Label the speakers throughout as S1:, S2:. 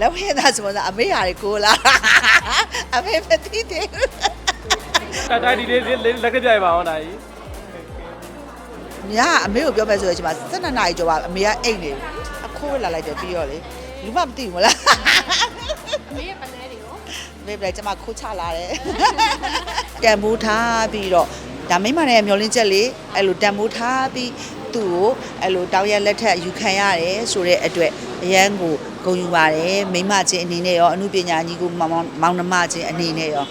S1: လောက်ဟဲ့သားဆိုတော့အမေဟာကိုလာအမေမသိတယ်
S2: တာတိုင်းဒီလေးလေးလက်ကကြိုင်ပါအောင်ဒါကြီး
S1: ညာအမေကိုပြောမယ်ဆိုရင်ချိန်မှာ12နာရီကျော်ပါအမေကအိတ်နေအခိုးလာလိုက်တယ်ပြီးတော့လေလူမမသိဘူးလား
S3: အမေရဲ့ပလဲတွေကို
S1: မေးပြလိုက်ကျမခိုးချလာတယ်တန်မိုးထားပြီးတော့ဒါမိမနဲ့မျောလင်းချက်လေးအဲ့လိုတန်မိုးထားပြီး သူ့ကိုအဲ့လိုတောင်းရလက်ထက်ယူခံရတယ်ဆိုတဲ့အတွက်အရန်ကိုဂုဏ်ယူပါတယ်မိမချင်းအနေနဲ့ရောအမှုပညာညီကိုမောင်မောင်မောင်နှမချင်းအနေနဲ့ရော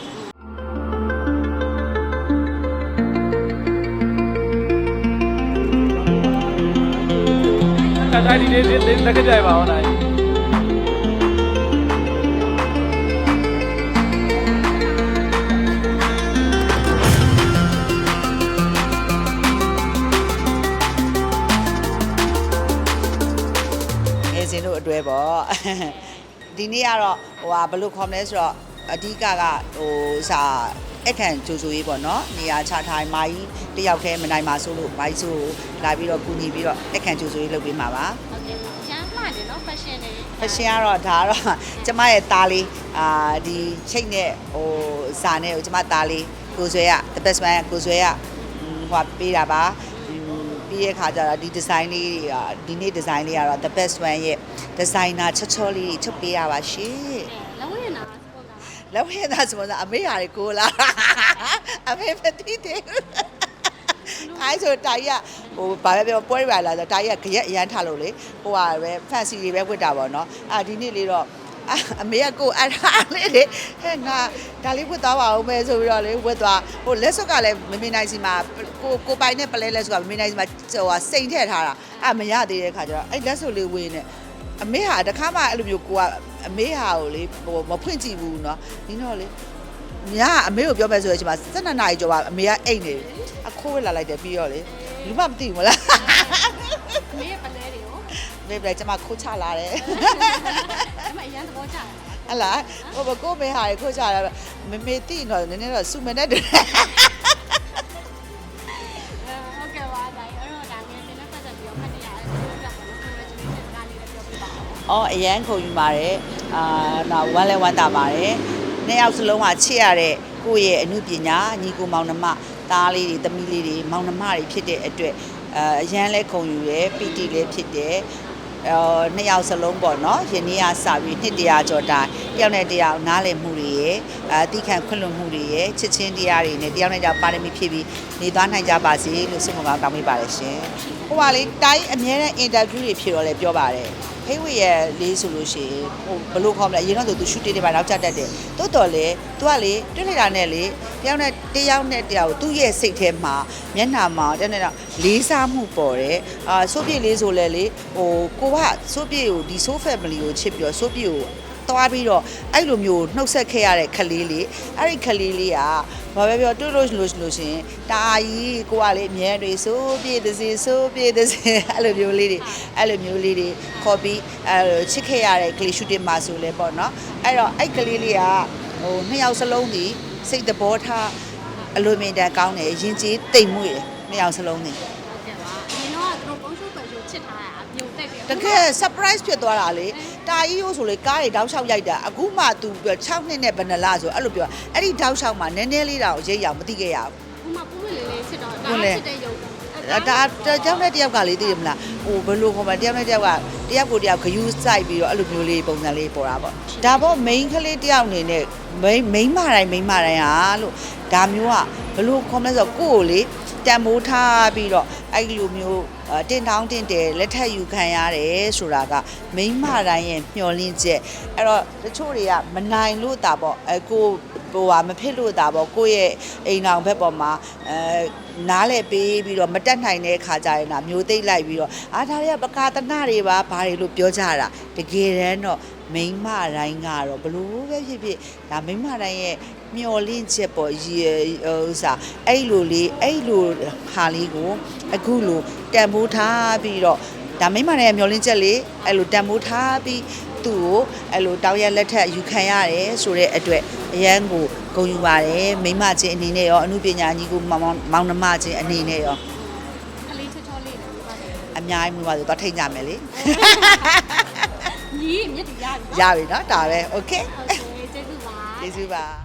S2: တာတိုင်းဒီလေးလေးလက်ကကြိုင်ပါအောင်ဒါ ကြီး
S1: ငယ်စဉ်တို့အတွဲပေါ့ဒီနေ့ကတော့ဟိုဟာဘယ်လိုခေါ်မလဲဆိုတော့အဓိကကဟိုစာအခန့်ကြိုဆိုရေးပေါ့နော်နေရာချထားရင်မာကြီးတယောက်တည်းမနိုင်ပါဆိုလို့မာကြီးဆိုလာပြီးတော့ကူညီပြီးတော့အခန့်ကြိုဆိုရေးလုပ်ပေးမှာပါ
S3: ဟုတ်ကဲ့ရမ်းမှတယ်နော် fashion တွေ
S1: ဖရှင်ကတော့ဒါကတော့ကျမရဲ့သားလေးအာဒီချိတ်နဲ့ဟိုစာနဲ့ဟိုကျမသားလေးကိုဆွဲရ the best man ကိုဆွဲရဟိုပေးတာပါ ပြီးရဲ့ခါကျတော့ဒီ design လေးတွေကဒီနေ့ design လေးကတော့ the best one ရဲ့ designer ချောချောလေးတွေချုပ်ပေးရပါရှင်
S3: လောင်းရနာစပေါ်တာ
S1: လောက်ဟဲ့သားဆိုတော့အမေဟာကိုလာအမေမသိတယ်အဲဆိုတိုင်ရဟိုဘာပဲပြောပွဲရလာဆိုတိုင်ရကြရက်အရန်ထားလို့လေဟိုဟာပဲ fancy တွေပဲဝတ်တာပေါ့နော်အာဒီနေ့လေးတော့ အမေကကိုအဲ့ဒါလေးလေဟဲ့ငါဒါလေးဝတ်သွားပါဦးမယ်ဆိုပြီးတော့လေဝတ်သွားဟိုလက်စွပ်ကလည်းမမေနိုင်စီမှာကိုကိုပိုင်နဲ့ပလဲလက်စွပ်ကမမေနိုင်စီမှာဟိုဟာစိန်ထည့်ထားတာအဲ့မရသေးတဲ့ခါကျတော့အဲ့လက်စွပ်လေးဝေးနေအမေဟာတခါမှအဲ့လိုမျိုးကိုကအမေဟာကိုလေဟိုမဖွင့်ကြည့်ဘူးเนาะဒီတော့လေညာအမေကိုပြောမယ်ဆိုရင်ချိန်မှာ12နာရီကျော်ပါအမေကအိတ်နေအခိုးလာလိုက်တယ်ပြီးတော့လေလူမမသိဘူးမလား
S3: အမေရဲ့ပလဲတွေကို
S1: မေးပြလိုက်ကျမခိုးချလာတယ်
S3: အမအရန်သဘောကျတယ်
S1: ဟလာဟိုဘကိုမေဟာရခိုးချလာမမေတိတော့နည်းနည်းတော့စုမနဲ့တူတယ်
S3: ဟုတ်ကဲ့ပါဒါအဲ့တော့ဒါငယ်တင်နဲ့ပတ်သက်ပြီးတော့ဖတ်နေရတယ်ပြောပြပါတော့ congratulations ဒါလေးလည်းပြောပြပါဦး
S1: အော်အရန်ခုံယူပါတယ်အာတော့ဝမ်းလဲဝမ်းသာပါတယ်နှစ်ယောက်စလုံးကချစ်ရတဲ့ကိုယ့်ရဲ့အမှုပညာညီကိုမောင်နှမသားလေးတွေသမီးလေးတွေမောင်နှမတွေဖြစ်တဲ့အတွက်အာအရန်လဲခုံယူရယ်ပီတီလည်းဖြစ်တယ် အော်နှစ်ယောက်စလုံးပေါ့နော်ယနေ့ကစပြီးနှစ်တရာကျော်တိုင်တယောက်နဲ့တယောက်နားလည်မှုတွေရယ်အာတိခံခွင့်လွှတ်မှုတွေရယ်ချစ်ချင်းတရားတွေနဲ့တယောက်နဲ့တယောက်ပါရမီဖြစ်ပြီးနေသွားနိုင်ကြပါစေလို့ဆုမကောင်းတောင်းပေးပါတယ်ရှင်ဟိုပါလေတိုင်းအများနဲ့အင်တာဗျူးတွေဖြစ်တော့လဲပြောပါတယ် ဟိဝေရဲ့လေးဆိုလို့ရှိရင်ဟိုဘလို့ခေါ်မလဲအရင်တော့သူရှူတေးတွေပါနောက်ကျတတ်တယ်တိုးတော်လေသူကလေတွေ့လိုက်တာနဲ့လေတယောက်နဲ့တယောက်နဲ့တယောက်သူ့ရဲ့စိတ်ထဲမှာမျက်နှာမှာတနေ့တော့လေးစားမှုပေါ်တယ်အာစိုးပြေလေးဆိုလဲလေဟိုကိုကစိုးပြေကိုဒီဆိုး family ကိုချစ်ပြီးတော့စိုးပြေကို သွားပြီးတော့အဲ့လိုမျိုးနှုတ်ဆက်ခဲ့ရတဲ့ခလေးလေးအဲ့ဒီခလေးလေးကဘာပဲပြောတွေ့လို့လို့လို့ရှင်တာကြီးကိုကလေအမြဲတည်းစိုးပြေသစီစိုးပြေသစီအဲ့လိုမျိုးလေးတွေအဲ့လိုမျိုးလေးတွေခေါ်ပြီးအဲ့လိုချစ်ခဲ့ရတဲ့ကလေးရှူတင်မှာဆိုလဲပေါ့နော်အဲ့တော့အဲ့ကလေးလေးကဟိုနှစ်ယောက်စလုံးဒီစိတ်တဘောထားအလိုမင်တန်ကောင်းတယ်ရင်ကြီးတိမ်မွေ့တယ်နှစ်ယောက်စလုံးနေ
S3: ဟုတ်ကဲ့ပါအရင်တော့သူတို့ပုံ ရှုပ်ပဲရှုပ်ချစ်ထားတာမြုံတက်ပြီး
S1: တကယ် surprise ဖြစ်သွားတာလေတာကြီးရိုးဆိုလေကားတွေတောက်လျှောက်ရိုက်တာအခုမှ तू 6နှစ်နဲ့ဘယ်နှလဆိုအဲ့လိုပြောအဲ့ဒီတောက်လျှောက်မှာနည်းနည်းလေးတောင်ရိတ်ရအောင်မသိခဲ့ရဘူး
S3: ခုမှပူးမလေးလေးချစ်တော့
S1: ဟုတ်
S3: ဒါ
S1: လေ
S3: ချစ်တဲ့ယုံတော့
S1: ဒါဒါတယောက်နဲ့တယောက်ကလေသိတယ်မလားဟိုဘယ်လိုခေါ်မလဲတယောက်နဲ့တယောက်ကတယောက်ကိုတယောက်ဂယူးစိုက်ပြီးတော့အဲ့လိုမျိုးလေးပုံစံလေးပေါ်တာပေါ့ဒါပေါ့ main ကလေးတယောက်အနေနဲ့ main main မတိုင်း main မတိုင်းဟာလို့ဒါမျိုးကဘယ်လိုခေါ်မလဲဆိုတော့ကိုယ့်ကိုလေ တန်မိုးထားပြီးတော့အဲ့လိုမျိုးအဲတင်တောင်းတင်တယ်လက်ထက်ယူခံရတယ်ဆိုတာကမိန်းမတိုင်းရဲ့မျှော်လင့်ချက်အဲ့တော့တချို့တွေကမနိုင်လို့တာပေါ့အဲကို ဟိုဟာမဖြစ်လို့တာပေါ့ကိုယ့်ရဲ့အိမ်အောင်ဘက်ပေါ်မှာအဲနားလဲပေးပြီးတော့မတက်နိုင်တဲ့ခါကြရင်ဒါမျိုးသိမ့်လိုက်ပြီးတော့အာဒါတွေကပကာသနာတွေပါဘာတွေလို့ပြောကြတာတကယ်တမ်းတော့မိန်းမတိုင်းကတော့ဘလို့ပဲဖြစ်ဖြစ်ဒါမိန်းမတိုင်းရဲ့မျော်လင့်ချက်ပေါ့ရေဥစားအဲ့လိုလေးအဲ့လိုဟာလေးကိုအခုလိုတန်ဖိုးထားပြီးတော့ဒါမိန်းမတိုင်းရဲ့မျော်လင့်ချက်လေးအဲ့လိုတန်ဖိုးထားပြီး သူ့ကိုအဲ့လိုတောင်းရလက်ထက်ယူခံရတယ်ဆိုတဲ့အတွက်အရန်ကိုဂုဏ်ယူပါတယ်မိန်းမချင်းအနေနဲ့ရောအမှုပညာညီကိုမောင်မောင်မောင်နှမချင်းအနေနဲ့ရော
S3: ကလေးချောချောလေးလည်းပါတယ်
S1: အများကြီးမျိုးပါဆိုတော့ထိတ်ကြမယ်လေ
S3: ညီ မြစ်တူရပြီ
S1: ရပြီနော်ဒါပဲ okay
S3: โอเคကျေးဇူးပါ
S1: ကျေးဇူးပါ